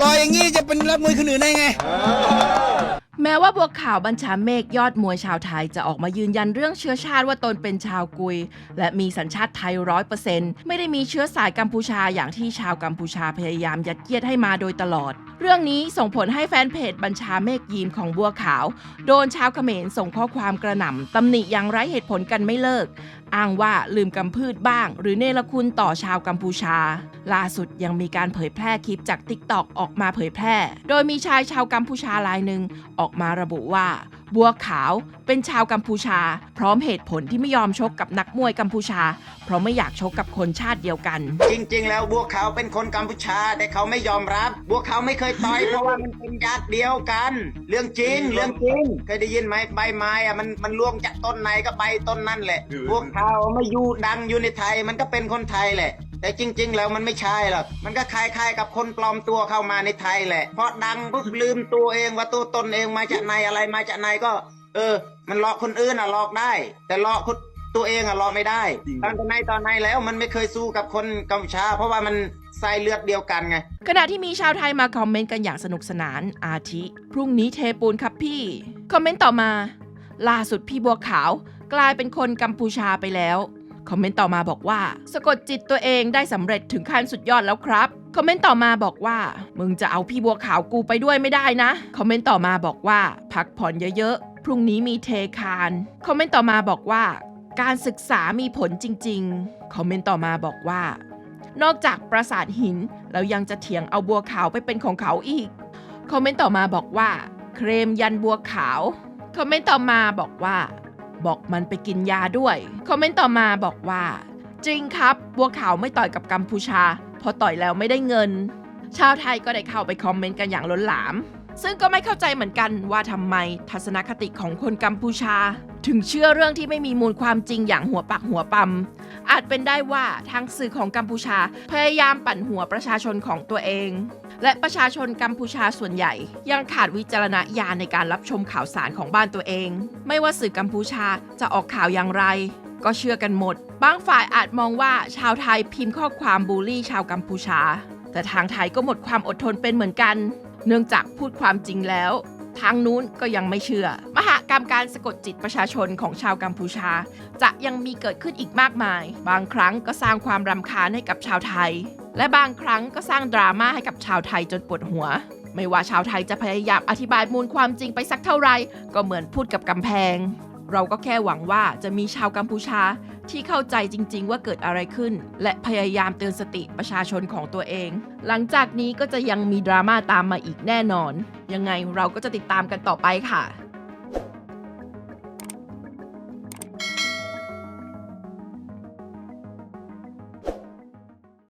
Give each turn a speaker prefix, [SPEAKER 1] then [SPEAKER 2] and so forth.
[SPEAKER 1] ลอยอย่างงี้จะเป็นรับมวยคนอื่นได้ไง
[SPEAKER 2] แม้ว่าบัวขาวบัญชาเมฆยอดมวยชาวไทยจะออกมายืนยันเรื่องเชื้อชาติว่าตนเป็นชาวกุย และมีสัญชาติไทยร้อยเปอร์เซ็นต์ไม่ได้มีเชื้อสายกัมพูชาอย่างที่ชาวกัมพูชาพยายามยัดเยียดให้มาโดยตลอดเรื่องนี้ส่งผลให้แฟนเพจบัญชาเมฆยีมของบัวขาว โดนชาวเขมรส่งข้อความกระหน่ำตำหนิอย่างไร้เหตุผลกันไม่เลิก อ้างว่าลืมกำพืชบ้าง หรือเนรคุณต่อชาวกัมพูชา ล่าสุดยังมีการเผยแพร่คลิปจากทิกตอกออกมาเผยแพร่ โดยมีชายชาวกัมพูชารายหนึ่งออกมาระบุว่า บัวขาวเป็นชาวกัมพูชา พร้อมเหตุผลที่ไม่ยอมชกกับนักมวยกัมพูชา เพราะไม่อยากชกกับคนชาติเดียวกัน
[SPEAKER 3] จริง ๆ แล้วบัวขาวเป็นคนกัมพูชา แต่เขาไม่ยอมรับ บัวขาวไม่เคยต่อยเพราะว่ามันเป็นญาติเดียวกัน เรื่องจริงเรื่องจริงเคยได้ยินไหมใบไม้อะมันมันล่วงจากต้นไหนก็ใบต้นนั่นแหละ บัวขาวไม่อยู่ดังอยู่ในไทยมันก็เป็นคนไทยแหละ แต่จริง ๆ แล้วมันไม่ใช่หรอก มันก็คล้ายๆ กับคนปลอมตัวเข้ามาในไทยแหละ เพราะดังปุ๊บลืมตัวเองว่าตัวตนเองมาจากไหนอะไรมาจากไหนก็ เออ มันหลอกคนอื่นอะหลอกได้ แต่หลอกคนตัวเองอะหลอกไม่ได้ ตอนไหนตอนไหนแล้วมันไม่เคยสู้กับคนกัมพูชา เพราะว่ามันสายเลือดเดียวกันไง
[SPEAKER 2] ขณะที่มีชาวไทยมาคอมเมนต์กันอย่างสนุกสนานอาทิ พรุ่งนี้เทปูนครับพี่ คอมเมนต์ต่อมา ล่าสุดพี่บัวขาว กลายเป็นคนกัมพูชาไปแล้ว คอมเมนต์ต่อมาบอกว่า สะกดจิตตัวเองได้สำเร็จถึงขั้นสุดยอดแล้วครับ คอมเมนต์ต่อมาบอกว่า มึงจะเอาพี่บัวขาวกูไปด้วยไม่ได้นะ คอมเมนต์ต่อมาบอกว่า พักผ่อนเยอะๆ พรุ่งนี้มีเทคาน คอมเมนต์ต่อมาบอกว่า การศึกษามีผลจริง ๆ คอมเมนต์ต่อมาบอกว่า นอกจากปราสาทหินแล้วยังจะเถียงเอาบัวขาวไปเป็นของเขาอีก คอมเมนต์ต่อมาบอกว่า เครมยันบัวขาว คอมเมนต์ต่อมาบอกว่า บอกมันไปกินยาด้วย คอมเมนต์ต่อมาบอกว่า จริงครับบัวขาวไม่ต่อยกับกัมพูชา พอต่อยแล้วไม่ได้เงิน ชาวไทยก็ได้เข้าไปคอมเมนต์กันอย่างล้นหลาม ซึ่งก็ไม่เข้าใจเหมือนกันว่าทำไมทัศนคติของคนกัมพูชา ถึงเชื่อเรื่องที่ไม่มีมูลความจริงอย่างหัวปักหัวปั๊มอาจเป็นได้ว่าทางสื่อของกัมพูชาพยายามปั่นหัวประชาชนของตัวเอง และประชาชนกัมพูชาส่วนใหญ่ ยังขาดวิจารณญาณในการรับชมข่าวสารของบ้านตัวเอง ไม่ว่าสื่อกัมพูชาจะออกข่าวอย่างไร ก็เชื่อกันหมด บางฝ่ายอาจมองว่าชาวไทยพิมพ์ข้อความบูลลี่ชาวกัมพูชาแต่ทางไทยก็หมดความอดทนเป็นเหมือนกัน เนื่องจากพูดความจริงแล้ว ทางนู้นก็ยังไม่เชื่อ มหากรรมการสะกดจิตประชาชนของชาวกัมพูชา จะยังมีเกิดขึ้นอีกมากมาย บางครั้งก็สร้างความรำคาญให้กับชาวไทย และบางครั้งก็สร้างดราม่าให้กับชาวไทยจนปวดหัว ไม่ว่าชาวไทยจะพยายามอธิบายมูลความจริงไปสักเท่าไหร่ก็เหมือนพูดกับกำแพง เราก็แค่หวังว่าจะมีชาวกัมพูชาที่เข้าใจจริง ๆ ว่าเกิดอะไรขึ้น และพยายามเตือนสติประชาชนของตัวเอง หลังจากนี้ก็จะยังมีดราม่าตามมาอีกแน่นอน ยังไงเราก็จะติดตามกันต่อไปค่ะ